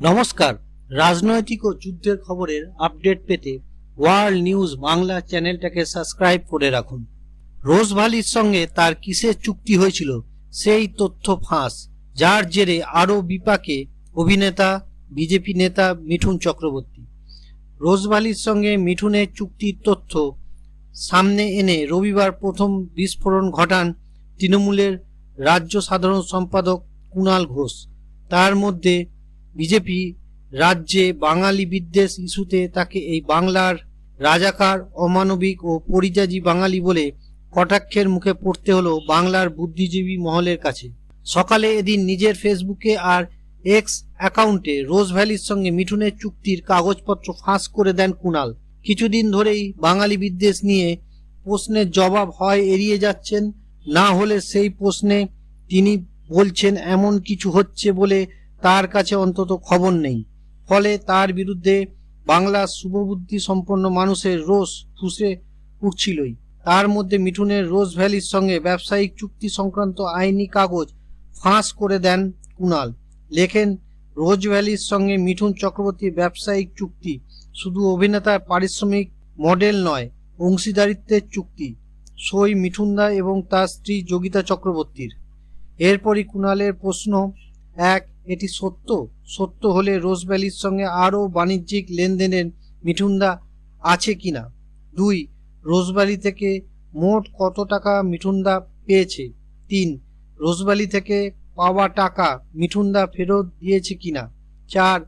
নমস্কার। রাজনৈতিক ও যুদ্ধের খবরের আপডেট পেতে ওয়ার্ল্ড নিউজ বাংলা চ্যানেলটাকে সাবস্ক্রাইব করে রাখুন। রোজভালির সঙ্গে তার কিসের চুক্তি হয়েছিল সেই তথ্য ফাঁস, যার জেরে আরও বিপাকে অভিনেতা, বিজেপি নেতা মিঠুন চক্রবর্তী। রোজভালির সঙ্গে মিঠুনের চুক্তির তথ্য সামনে এনে রবিবার প্রথম বিস্ফোরণ ঘটান তৃণমূলের রাজ্য সাধারণ সম্পাদক কুণাল ঘোষ। তার মধ্যে বিজেপি রাজ্যে বাঙালি বিদ্বেষ ইস্যুতে তাকে এই বাংলার রাজাকার, অমানবিক ও পরিযাজী বাঙালি বলে কটাক্ষের মুখে পড়তে হলো বাংলার বুদ্ধিজীবী মহলের কাছে। সকালে এদিন নিজের ফেসবুকে আর এক্স অ্যাকাউন্টে রোজ ভ্যালির সঙ্গে মিঠুনের চুক্তির কাগজপত্র ফাঁস করে দেন কুণাল। কিছুদিন ধরেই বাঙালি বিদ্বেষ নিয়ে প্রশ্নের জবাব হয় এড়িয়ে যাচ্ছেন, না হলে সেই প্রশ্নে তিনি বলছেন, এমন কিছু হচ্ছে বলে তার কাছে অন্তত খবর নেই। ফলে তার বিরুদ্ধে বাংলার শুভবুদ্ধি সম্পন্ন মানুষের রোষ ফুসে উঠছিলই। তার মধ্যে মিঠুনের রোজ ভ্যালির সঙ্গে ব্যবসায়িক চুক্তি সংক্রান্ত আইনি কাগজ ফাঁস করে দেন কুণাল। লেখেন, রোজ ভ্যালির সঙ্গে মিঠুন চক্রবর্তীর ব্যবসায়িক চুক্তি শুধু অভিনেতার পারিশ্রমিক মডেল নয়, অংশীদারিত্বের চুক্তি। সই মিঠুনদা এবং তার স্ত্রী যোগিতা চক্রবর্তীর। এরপরই কুণালের প্রশ্ন, এক এটি সত্য। সত্য হলে রোজভ্যালির সঙ্গে আরও বাণিজ্যিক লেনদেনের মিঠুনদা আছে কিনা দুই রোজভ্যালি থেকে মোট কত টাকা মিঠুনদা পেয়েছে? তিন রোজভ্যালি থেকে পাওয়া টাকা মিঠুনদা ফেরত দিয়েছে কিনা চার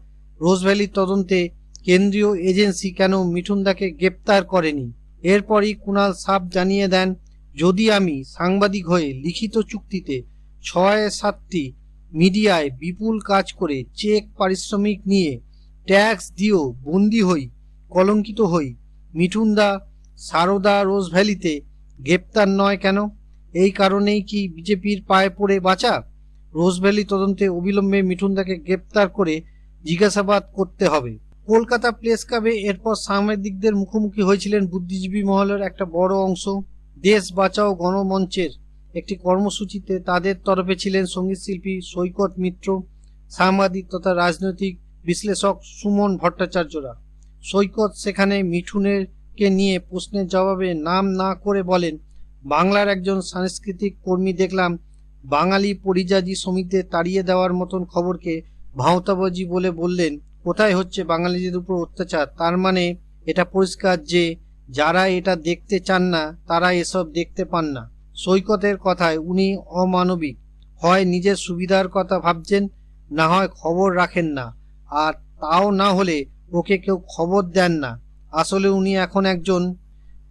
রোজভ্যালির তদন্তে কেন্দ্রীয় এজেন্সি কেন মিঠুনদাকে গ্রেপ্তার করেনি? এরপরই কুণাল সাপ জানিয়ে দেন, যদি আমি সাংবাদিক হয়ে লিখিত চুক্তিতে ছয় সাতটি মিডিয়ায় বিপুল কাজ করে চেক পারিশ্রমিক নিয়ে ট্যাক্স দিয়েও বন্দি হই, কলঙ্কিত হই। মিঠুনদা, সারদা রোজ ভ্যালিতে গ্রেপ্তার নয় কেন? এই কারণেই কি বিজেপির পায়ে পড়ে বাঁচা? রোজ ভ্যালি তদন্তে অবিলম্বে মিঠুনদাকে গ্রেপ্তার করে জিজ্ঞাসাবাদ করতে হবে। কলকাতা প্রেস ক্লাবে এরপর সাংবাদিকদের মুখোমুখি হয়েছিলেন বুদ্ধিজীবী মহলের একটা বড় অংশ। দেশ বাঁচাও গণমঞ্চের একটি কর্মসূচিতে তাদের তরফে ছিলেন সংগীত শিল্পী সৈকত মিত্র, সাংবাদিক তথা রাজনৈতিক বিশ্লেষক সুমন ভট্টাচার্যরা। সৈকত সেখানে মিঠুনের কে নিয়ে প্রশ্নের জবাবে নাম না করে বলেন, বাংলার একজন সাংস্কৃতিক কর্মী দেখলাম বাঙালি পরিযাজী শ্রমিকদের তাড়িয়ে দেওয়ার মতন খবরকে ভাঁওতাবাজি বলে বললেন। কোথায় হচ্ছে বাঙালিদের উপর অত্যাচার? তার মানে এটা পরিষ্কার যে যারা এটা দেখতে চান না, তারা এসব দেখতে পান না। সৈকতের কথায় উনি অমানবিক। হয় নিজের সুবিধার কথা ভাবছেন, না হয় খবর রাখেন না। আর তাও না হলে ওকে কেউ খবর দেন না। আসলে উনি এখন একজন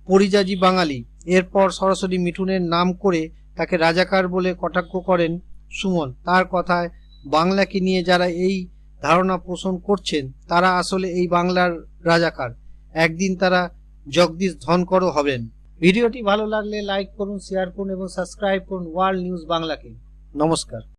পরিযাজী বাঙালি। এরপর সরাসরি মিঠুনের নাম করে তাকে রাজাকার বলে কটাক্ষ করেন সুমন। তার কথায় বাংলাকে নিয়ে যারা এই ধারণা পোষণ করছেন, তারা আসলে এই বাংলার রাজাকার। একদিন তারা জগদীশ ধনকরও হবেন। ভিডিওটি ভালো লাগলে লাইক করুন শেয়ার করুন এবং সাবস্ক্রাইব করুন ওয়ার্ল্ড নিউজ বাংলাকে। নমস্কার।